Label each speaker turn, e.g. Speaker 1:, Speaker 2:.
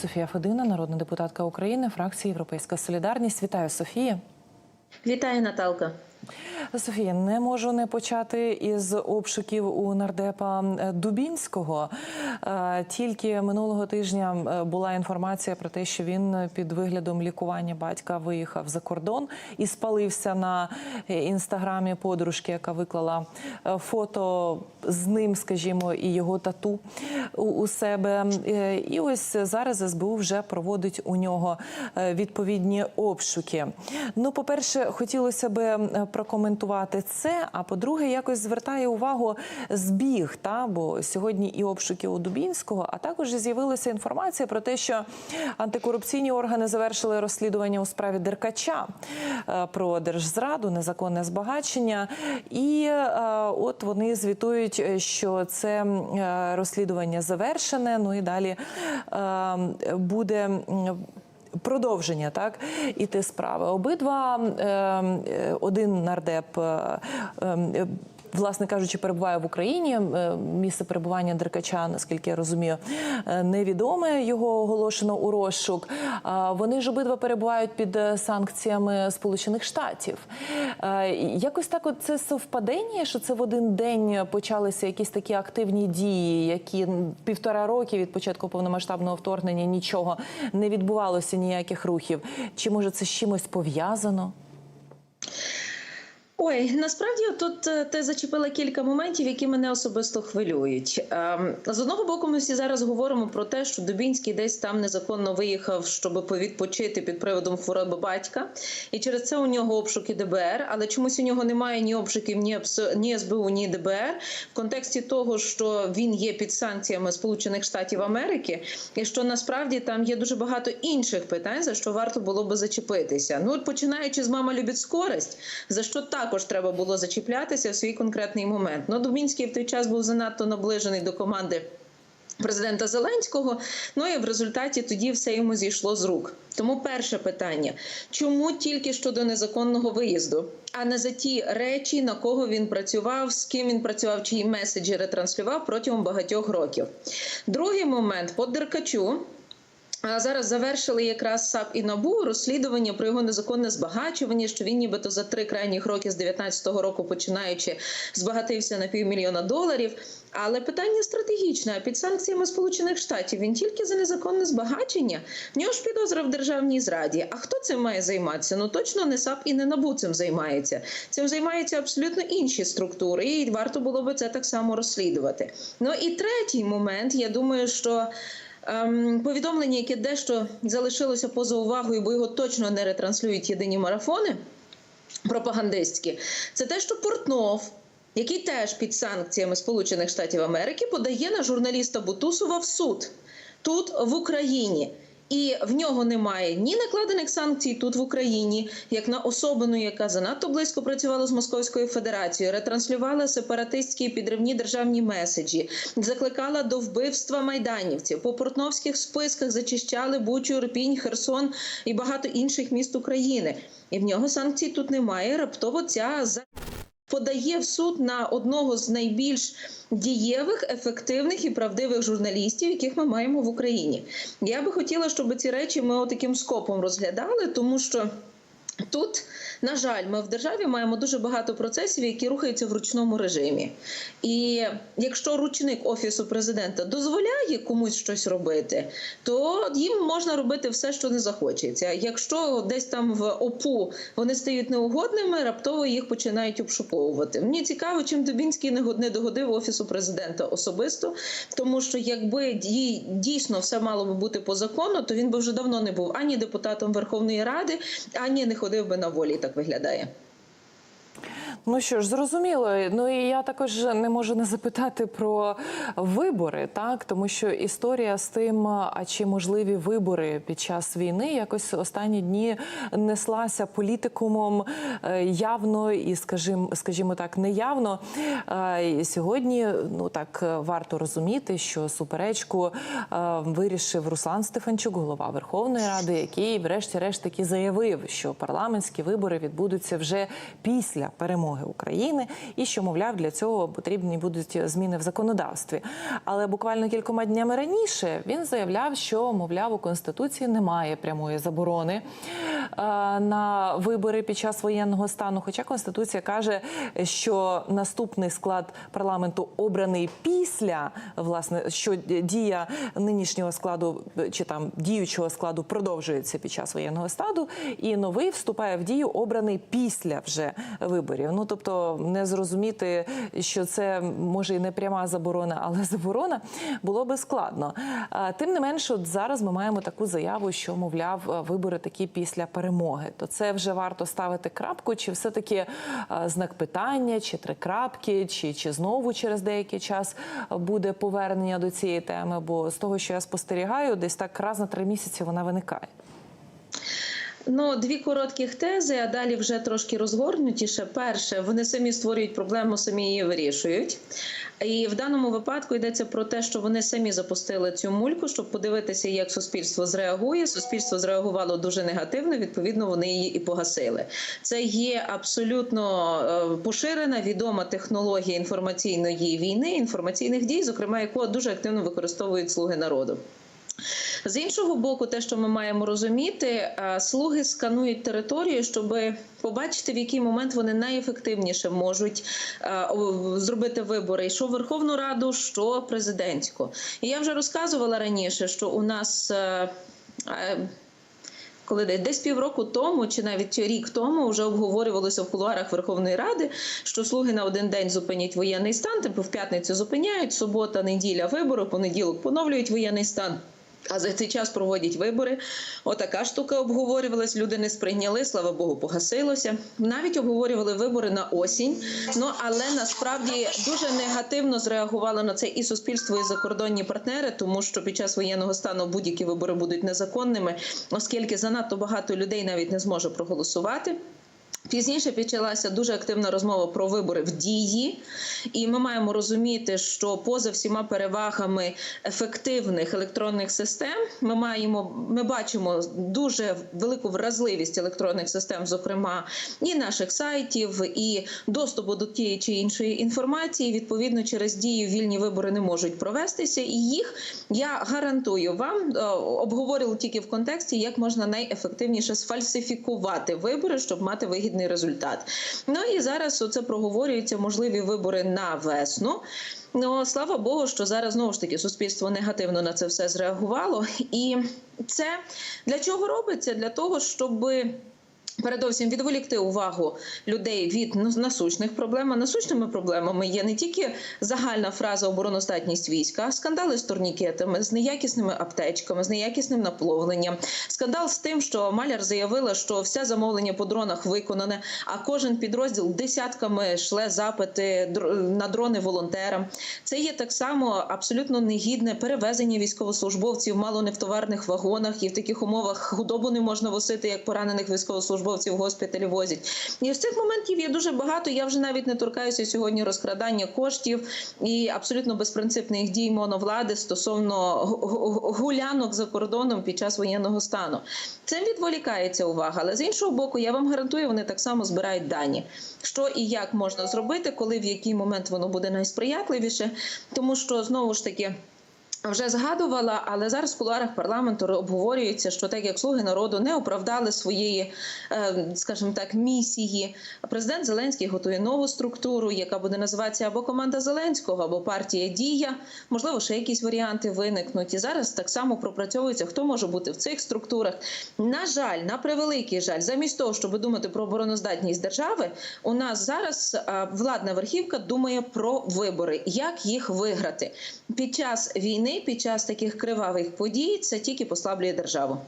Speaker 1: Софія Федина, народна депутатка України, фракції Європейська Солідарність. Вітаю, Софія.
Speaker 2: Вітаю, Наталка.
Speaker 1: Софія, не можу не почати із обшуків у нардепа Дубінського. Е, Тільки минулого тижня е, була інформація про те, що він під виглядом лікування батька виїхав за кордон і спалився на е, інстаграмі подружки, яка виклала е, фото з ним, скажімо, і його тату у- себе. Е, І ось зараз СБУ вже проводить у нього е, відповідні обшуки. Ну, по-перше, хотілося би е, прокоментувати це. А по-друге, якось звертає увагу збіг. Та бо сьогодні і обшуки у Дубінського, а також з'явилася інформація про те, що антикорупційні органи завершили розслідування у справі Деркача е, про держзраду, незаконне збагачення. І е, от вони звітують, е, що це розслідування завершене. Ну і далі буде. Продовження так іти справи. Обидва е, е, один нардеп. Власне кажучи, перебуває в Україні. Е, Місце перебування Деркача, наскільки я розумію, е, невідоме. Його оголошено у розшук. Вони ж обидва перебувають під е, санкціями Сполучених Штатів. Якось так, от це совпадення, що це в один день почалися якісь такі активні дії, які півтора роки від початку повномасштабного вторгнення нічого не відбувалося, ніяких рухів. Чи може це з чимось пов'язано?
Speaker 2: Ой, насправді тут е, ти зачепила кілька моментів, які мене особисто хвилюють. Ем, З одного боку, ми всі зараз говоримо про те, що Дубінський десь там незаконно виїхав, щоб повідпочити під приводом хвороби батька, і через це у нього обшуки ДБР. Але чомусь у нього немає ні обшуків, ні ні СБУ, ні ДБР в контексті того, що він є під санкціями Сполучених Штатів Америки, і що насправді там є дуже багато інших питань, за що варто було би зачепитися. Ну, от починаючи з мама любить скорость, за що також треба було зачіплятися в свій конкретний момент. Ну, Дубінський в той час був занадто наближений до команди. Президента Зеленського, ну і в результаті тоді все йому зійшло з рук. Тому перше питання: чому тільки щодо незаконного виїзду, а не за ті речі, на кого він працював, з ким він працював, чиї меседжі ретранслював протягом багатьох років? Другий момент по Деркачу. Зараз завершили якраз САП і НАБУ розслідування про його незаконне збагачування, що він нібито за три крайніх роки з 19-го року починаючи збагатився на півмільйона доларів. Але питання стратегічне. А під санкціями Сполучених Штатів він тільки за незаконне збагачення. В нього ж підозра в державній зраді. А хто цим має займатися? Ну точно не САП і не НАБУ цим займається. Цим займаються абсолютно інші структури, і варто було би це так само розслідувати. Ну і третій момент. Я думаю, що. Ем, повідомлення, яке дещо залишилося поза увагою, бо його точно не ретранслюють єдині марафони пропагандистські, це те, що Портнов, який теж під санкціями Сполучених Штатів Америки, подає на журналіста Бутусова в суд тут в Україні. І в нього немає ні накладених санкцій тут в Україні, як на особину, яка занадто близько працювала з Московською Федерацією, ретранслювала сепаратистські підривні державні меседжі, закликала до вбивства майданівців. По портновських списках зачищали Бучу, Ірпінь, Херсон і багато інших міст України. І в нього санкцій тут немає. Раптово ця подає в суд на одного з найбільш дієвих, ефективних і правдивих журналістів, яких ми маємо в Україні. Я би хотіла, щоб ці речі ми таким скопом розглядали, тому що. Тут, на жаль, ми в державі маємо дуже багато процесів, які рухаються в ручному режимі. І якщо ручник офісу президента дозволяє комусь щось робити, то їм можна робити все, що не захочеться. Якщо десь там в ОПУ вони стають неугодними, раптово їх починають обшуковувати. Мені цікаво, чим Дубінський не год- не догодив офісу президента особисто, тому що якби дій- дійсно все мало би бути по закону, то він би вже давно не був ані депутатом Верховної Ради, ані не ходив би на волі. Так виглядає.
Speaker 1: Ну що ж, зрозуміло. Ну і я також не можу не запитати про вибори, так тому що історія з тим, а чи можливі вибори під час війни, якось останні дні неслася політикумом е, явно і, скажімо, скажімо так, неявно. Е, І сьогодні ну так е, варто розуміти, що суперечку вирішив Руслан Стефанчук, голова Верховної Ради, який, врешті-решт, таки заявив, що парламентські вибори відбудуться вже після перемоги перемоги України, і що, мовляв, для цього потрібні будуть зміни в законодавстві. Але буквально кількома днями раніше він заявляв, що мовляв у конституції немає прямої заборони на вибори під час воєнного стану. Хоча конституція каже, що наступний склад парламенту обраний після власне, що дія нинішнього складу чи там діючого складу продовжується під час воєнного стану, і новий вступає в дію обраний після вже виборів. Ну тобто не зрозуміти, що це може і не пряма заборона, але заборона було би складно. Тим не менш, от зараз ми маємо таку заяву, що мовляв, вибори такі після перемоги. То це вже варто ставити крапку, чи все таки знак питання, чи три крапки, чи, чи знову через деякий час буде повернення до цієї теми? Бо з того, що я спостерігаю, десь так раз на три місяці вона виникає.
Speaker 2: Ну, дві коротких тези, а далі вже трошки розгорнутіше. Перше, вони самі створюють проблему, самі її вирішують. І в даному випадку йдеться про те, що вони самі запустили цю мульку, щоб подивитися, як суспільство зреагує. Суспільство зреагувало дуже негативно. Відповідно, вони її і погасили. Це є абсолютно е, поширена відома технологія інформаційної війни, інформаційних дій, зокрема яку дуже активно використовують слуги народу. З іншого боку, те, що ми маємо розуміти, е, слуги сканують територію, щоб побачити, в який момент вони найефективніше можуть е, зробити вибори, і що Верховну Раду, що президентську. І я вже розказувала раніше, що у нас. е, коли десь- десь півроку тому, чи навіть рік тому, вже обговорювалося в кулуарах Верховної Ради, що слуги на один день зупинять воєнний стан, типу в п'ятницю зупиняють, субота, неділя, вибори, в понеділок поновлюють воєнний стан. А за цей час проводять вибори. Отака штука обговорювалась. Люди не сприйняли, слава Богу, погасилося. Навіть обговорювали вибори на осінь. Ну але насправді дуже негативно зреагувало на це і суспільство, і закордонні партнери, тому що під час воєнного стану будь-які вибори будуть незаконними, оскільки занадто багато людей навіть не зможе проголосувати. Пізніше почалася дуже активна розмова про вибори в дії, і ми маємо розуміти, що поза всіма перевагами ефективних електронних систем ми маємо, ми бачимо дуже велику вразливість електронних систем, зокрема і наших сайтів, і доступу до тієї чи іншої інформації. Відповідно, через дію вільні вибори не можуть провестися, і їх я гарантую вам е, обговорили тільки в контексті, як можна найефективніше сфальсифікувати вибори, щоб мати вигідний результат. Ну і зараз оце проговорюється можливі вибори на весну. Ну слава Богу, що зараз знову ж таки суспільство негативно на це все зреагувало, і це для чого робиться? Для того, щоби. Передовсім відволікти увагу людей від ну, насущних проблем. А насущними проблемами є не тільки загальна фраза обороноздатність війська, скандали з турнікетами, з неякісними аптечками, з неякісним напловленням. Скандал з тим, що Маляр заявила, що все замовлення по дронах виконане, а кожен підрозділ десятками шле запити на дрони волонтерам. Це є так само абсолютно негідне перевезення військовослужбовців мало не в товарних вагонах, і в таких умовах худобу не можна восити, як поранених військовослужбовців в госпіталі возять. І з цих моментів є дуже багато. Я вже навіть не торкаюся сьогодні розкрадання коштів і абсолютно безпринципних дій моновлади стосовно гу- гу- гулянок за кордоном під час воєнного стану. Цим відволікається увага. Але з іншого боку, я вам гарантую, вони так само збирають дані, що і як можна зробити, коли в який момент воно буде найсприятливіше, тому що знову ж таки. Вже згадувала, але зараз в кулуарах парламенту обговорюється, що так як слуги народу не оправдали своєї, е, скажімо так, місії. Президент Зеленський готує нову структуру, яка буде називатися або команда Зеленського, або партія Дія. Можливо, ще якісь варіанти виникнуть. І зараз так само пропрацьовується, хто може бути в цих структурах. На жаль, на превеликий жаль, замість того, щоб думати про обороноздатність держави, у нас зараз е, владна верхівка думає про вибори, як їх виграти під час під час таких кривавих подій. Це тільки послаблює державу.